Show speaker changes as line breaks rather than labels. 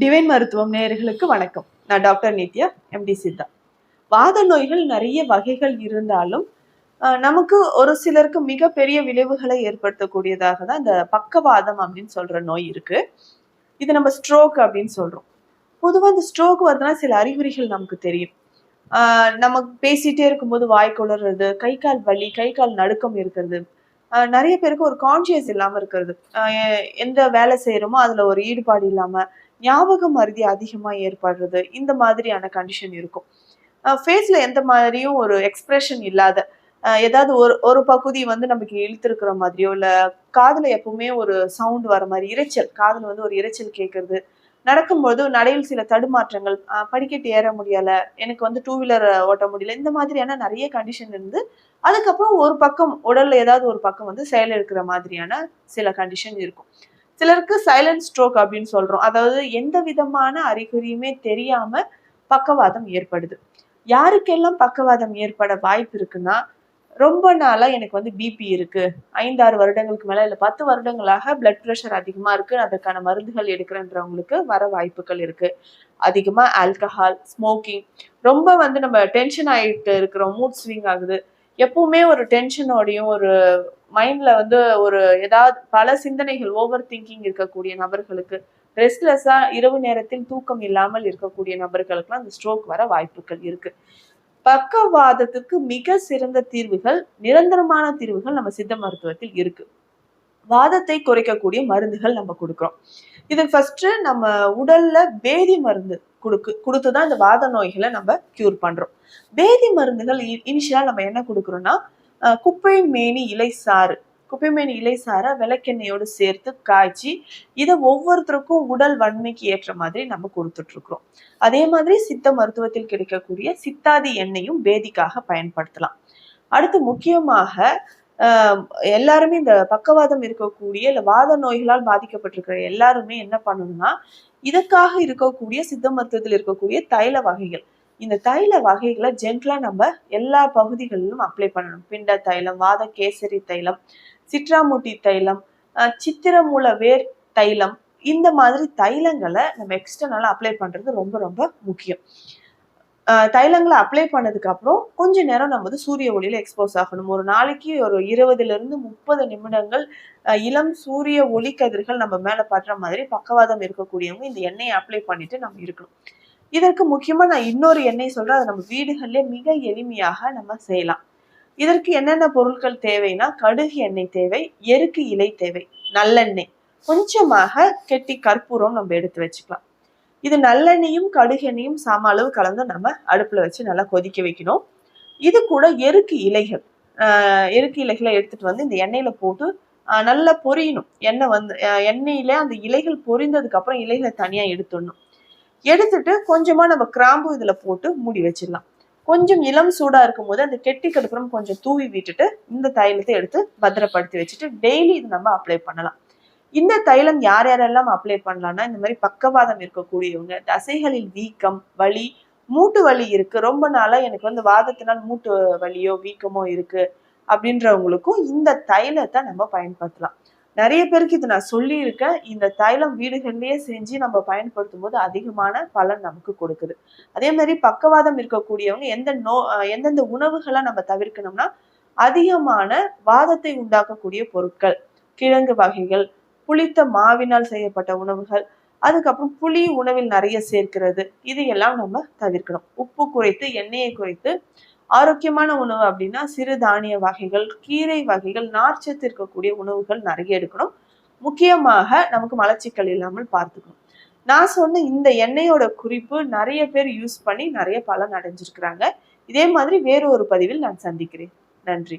Divine மருத்துவம் நேர்களுக்கு வணக்கம். நான் டாக்டர் நித்யா எம்டி சித்தா. வாத நோய்கள் நிறைய வகைகள் இருந்தாலும் நமக்கு ஒரு சிலருக்கு மிகப்பெரிய விளைவுகளை ஏற்படுத்தக்கூடியதாக தான் இந்த பக்கவாதம் அப்படின்னு சொல்ற நோய் இருக்கு. இது நம்ம ஸ்ட்ரோக் அப்படின்னு சொல்றோம். பொதுவாக இந்த ஸ்ட்ரோக் வருதுன்னா சில அறிகுறிகள் நமக்கு தெரியும். நம்ம பேசிட்டே இருக்கும்போது வாய் குளறது கை கால் வலி கை கால் நடுக்கம் இருக்கிறது. நிறைய பேருக்கு ஒரு கான்சியஸ் இல்லாமல் இருக்கிறது. எந்த வேலை செய்கிறோமோ அதில் ஒரு ஈடுபாடு இல்லாமல் ஞாபக மருதி அதிகமாக ஏற்படுறது இந்த மாதிரியான கண்டிஷன் இருக்கும். ஃபேஸ்ல எந்த மாதிரியும் ஒரு எக்ஸ்பிரஷன் இல்லாத ஏதாவது ஒரு ஒரு பகுதி வந்து நமக்கு இழுத்துருக்குற மாதிரியோ இல்லை காதில் எப்பவுமே ஒரு சவுண்ட் வர மாதிரி இரைச்சல் காதில் வந்து ஒரு இரைச்சல் கேட்கறது நடக்கும்போது நடையில் சில தடுமாற்றங்கள் படிக்கட்டு ஏற முடியல எனக்கு வந்து டூ வீலர் ஓட்ட முடியல இந்த மாதிரியான நிறைய கண்டிஷன் இருந்து அதுக்கப்புறம் ஒரு பக்கம் உடலில் ஏதாவது ஒரு பக்கம் வந்து செயல் இருக்கிற மாதிரியான சில கண்டிஷன் இருக்கும். சிலருக்கு சைலண்ட் ஸ்ட்ரோக் அப்படின்னு சொல்றோம். அதாவது எந்த விதமான அறிகுறியுமே தெரியாம பக்கவாதம் ஏற்படுது. யாருக்கெல்லாம் பக்கவாதம் ஏற்பட வாய்ப்பு இருக்குன்னா ரொம்ப நாளா எனக்கு வந்து பிபி இருக்கு. ஐந்தாறு வருடங்களுக்கு மேல இல்ல பத்து வருடங்களாக பிளட் ப்ரெஷர் அதிகமா இருக்கு. அதற்கான மருந்துகள் எடுக்கிறன்றவங்களுக்கு வர வாய்ப்புகள் இருக்கு. அதிகமா ஆல்கஹால் ஸ்மோக்கிங் ரொம்ப வந்து நம்ம டென்ஷன் ஆயிட்டு இருக்கிறோம் மூட் ஸ்விங் ஆகுது. எப்பவுமே ஒரு டென்ஷனோடையும் ஒரு மைண்ட்ல வந்து ஒரு ஏதாவது பல சிந்தனைகள் ஓவர் திங்கிங் இருக்கக்கூடிய நபர்களுக்கு ரெஸ்ட்லெஸ்ஸா இரவு நேரத்தில் தூக்கம் இல்லாமல் இருக்கக்கூடிய நபர்களுக்குலாம் அந்த ஸ்ட்ரோக் வர வாய்ப்புகள் இருக்கு. பக்கவாதத்துக்கு மிக சிறந்த தீர்வுகள் நிரந்தரமான தீர்வுகள் நம்ம சித்த மருத்துவத்தில் இருக்கு. வாதத்தை குறைக்கக்கூடிய மருந்துகள் நம்ம கொடுக்குறோம். இது ஃபர்ஸ்ட் நம்ம உடல்ல வேதி மருந்து கொடுக்கு கொடுத்து தான் இந்த வாத நோய்களை நம்ம கியூர் பண்றோம். வேதி மருந்துகள் இனிஷியலா நம்ம என்ன கொடுக்குறோம்னா குப்பை மேனி இலை சாறு. குப்பை மேனி இலை சாறை விளக்கெண்ணெயோடு சேர்த்து காய்ச்சி இதை ஒவ்வொருத்தருக்கும் உடல் வன்மைக்கு ஏற்ற மாதிரி நம்ம கொடுத்துட்ருக்குறோம். அதே மாதிரி சித்த மருத்துவத்தில் கிடைக்கக்கூடிய சித்தாதி எண்ணெயும் வேதிக்காக பயன்படுத்தலாம். அடுத்து முக்கியமாக எல்லாருமே இந்த பக்கவாதம் இருக்கக்கூடிய இல்லை வாத நோய்களால் பாதிக்கப்பட்டிருக்கிற எல்லாருமே என்ன பண்ணணும்னா இதற்காக இருக்கக்கூடிய சித்த மருத்துவத்தில் இருக்கக்கூடிய தைல வகைகள். இந்த தைல வகைகளை ஜென்டலா நம்ம எல்லா பகுதிகளிலும் அப்ளை பண்ணணும். பிண்ட தைலம் வாத கேசரி தைலம் சிட்ராமுட்டி தைலம் சித்திரமூல வேர் தைலம் இந்த மாதிரி தைலங்களை நம்ம எக்ஸ்டர்னலாக அப்ளை பண்ணுறது ரொம்ப ரொம்ப முக்கியம். தைலங்களை அப்ளை பண்ணதுக்கு அப்புறம் கொஞ்ச நேரம் நம்ம வந்து சூரிய ஒளியில எக்ஸ்போஸ் ஆகணும். ஒரு நாளைக்கு ஒரு இருபதுல இருந்து முப்பது நிமிடங்கள் இளம் சூரிய ஒளி கதிர்கள் நம்ம மேல படுற மாதிரி பக்கவாதம் இருக்கக்கூடியவங்க இந்த எண்ணெயை அப்ளை பண்ணிட்டு நம்ம இருக்கணும். இதற்கு முக்கியமா நான் இன்னொரு எண்ணெய் சொல்றேன். அதை நம்ம வீடுகளிலே மிக எளிமையாக நம்ம செய்யலாம். இதற்கு என்னென்ன பொருட்கள் தேவைன்னா கடுகு எண்ணெய் தேவை எருக்கு இலை தேவை நல்லெண்ணெய். கொஞ்சமாக கெட்டி கற்பூரம் நம்ம எடுத்து வச்சுக்கலாம். இது நல்லெண்ணெயும் கடுகெண்ணையும் சம அளவு கலந்து நம்ம அடுப்பில் வச்சு நல்லா கொதிக்க வைக்கணும். இது கூட எருக்கு இலைகள். எருக்கு இலைகளை எடுத்துட்டு வந்து இந்த எண்ணெயில போட்டு நல்லா பொரியணும். எண்ணெய் வந்து எண்ணெயில் எண்ணெயில அந்த இலைகள் பொரிந்ததுக்கு அப்புறம் இலைகளை தனியா எடுத்துடணும். எடுத்துட்டு கொஞ்சமா நம்ம கிராம்பு இதுல போட்டு மூடி வச்சிடலாம். கொஞ்சம் இளம் சூடா இருக்கும் போது அந்த கெட்டி கடுப்புறம் கொஞ்சம் தூவி விட்டுட்டு இந்த தைலத்தை எடுத்து பத்திரப்படுத்தி வச்சுட்டு டெய்லி இது நம்ம அப்ளை பண்ணலாம். இந்த தைலம் யார் யாரெல்லாம் அப்ளை பண்ணலாம்னா இந்த மாதிரி பக்கவாதம் இருக்கக்கூடியவங்க தசைகளில் வீக்கம் வலி மூட்டு வலி இருக்கு. ரொம்ப நாளா எனக்கு வந்து வாதத்தினால் மூட்டு வலியோ வீக்கமோ இருக்கு அப்படின்றவங்களுக்கும் இந்த தைலத்தை நம்ம பயன்படுத்தலாம். நிறைய பேருக்கு இது நான் சொல்லியிருக்கேன். இந்த தைலம் வீடுகள்லயே செஞ்சு நம்ம பயன்படுத்தும் போது அதிகமான பலன் நமக்கு கொடுக்குது. அதே மாதிரி பக்கவாதம் இருக்கக்கூடியவங்க எந்த நோ எந்தெந்த உணவுகளை நம்ம தவிர்க்கணும்னா அதிகமான வாதத்தை உண்டாக்கக்கூடிய பொருட்கள் கிழங்கு வகைகள் புளித்த மாவினால் செய்யப்பட்ட உணவுகள். அதுக்கப்புறம் புளி உணவில் நிறைய சேர்க்கிறது. இதையெல்லாம் நம்ம தவிர்க்கணும். உப்பு குறைத்து எண்ணெயை குறைத்து ஆரோக்கியமான உணவு அப்படின்னா சிறு தானிய வகைகள் கீரை வகைகள் நார்ச்சத்து இருக்கக்கூடிய உணவுகள் நிறைய எடுக்கணும். முக்கியமாக நமக்கு மலச்சிக்கல் இல்லாமல் பார்த்துக்கணும். நான் சொன்ன இந்த எண்ணெயோட குறிப்பு நிறைய பேர் யூஸ் பண்ணி நிறைய பலன் அடைஞ்சிருக்கிறாங்க. இதே மாதிரி வேறு ஒரு பதிவில் நான் சந்திக்கிறேன். நன்றி.